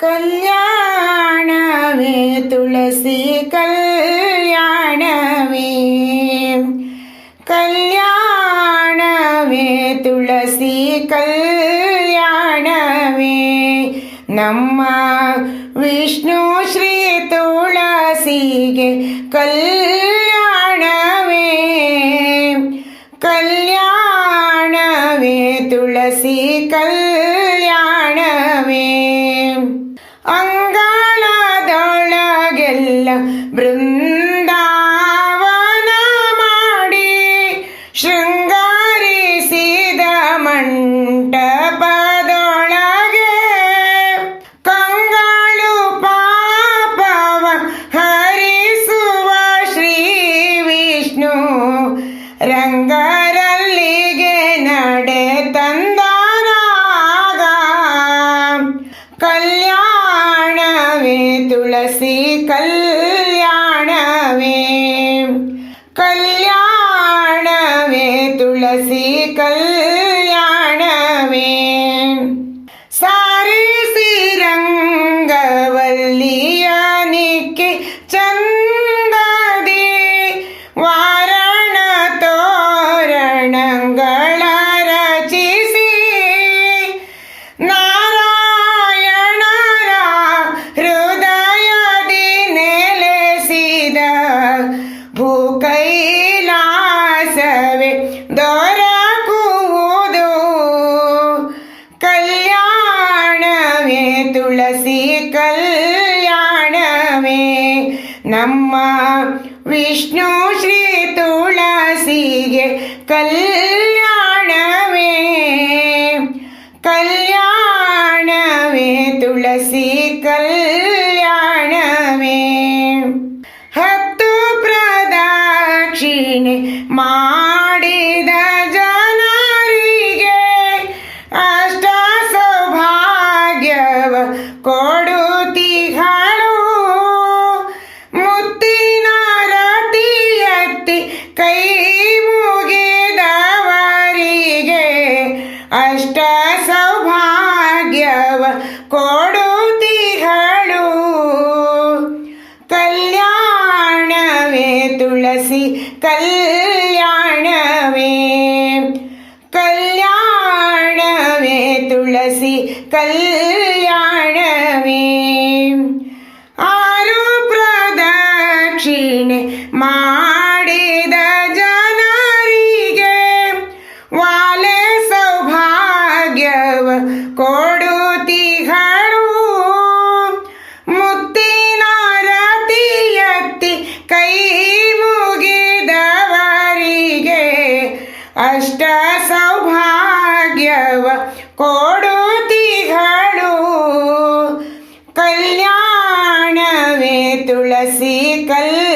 കല്യാണമേ തുളസി കല്യാണമേ കല്യാണമേ തുളസി കല്യാണമേ ನಮ್ಮ ವಿಷ್ಣು ಶ್ರೀ ತುಳಸಿಗೆ ಕಲ್ಯಾಣವೇ ಕಲ್ಯಾಣವೇ ತುಳಸಿ ಕಲ್ಯಾಣವೇ ಅಂಗಳದೊಳಗೆಲ್ಲ ಬೃಂದಾವನ ಮಾಡಿ ಶೃಂಗಾರಿಸಿದ ಮಂಟಪದೊಳಗೆ ಕಂಗಳು ಪಾಪವ ಹರಿಸುವ ಶ್ರೀ ವಿಷ್ಣು ರಂಗರಲ್ಲಿಗೆ തുളസി കല്യാണവേ കല്യാണവേ തുളസി ಕಲ್ಯಾಣವೇ ನಮ್ಮ ವಿಷ್ಣು ಶ್ರೀ ತುಳಸಿಗೆ ಕಲ್ಯಾಣವೇ ಅಷ್ಟ ಸೌಭಾಗ್ಯವ ಕೊಡುತ್ತಿಗಳು ಕಲ್ಯಾಣವೇ ತುಳಸಿ ಕಲ್ಯಾಣವೇ ಕಲ್ಯಾಣವೇ ತುಳಸಿ ಕಲ್ಯಾಣವೇ ಆರು ಪ್ರದಕ್ಷಿಣೆ ಮಾಡಿದ ಅಷ್ಟ ಸೌಭಾಗ್ಯವ ಕೊಡುತ್ತಿಗಳು ಕಲ್ಯಾಣವೇ ತುಳಸಿ ಕಲ್ಯಾಣ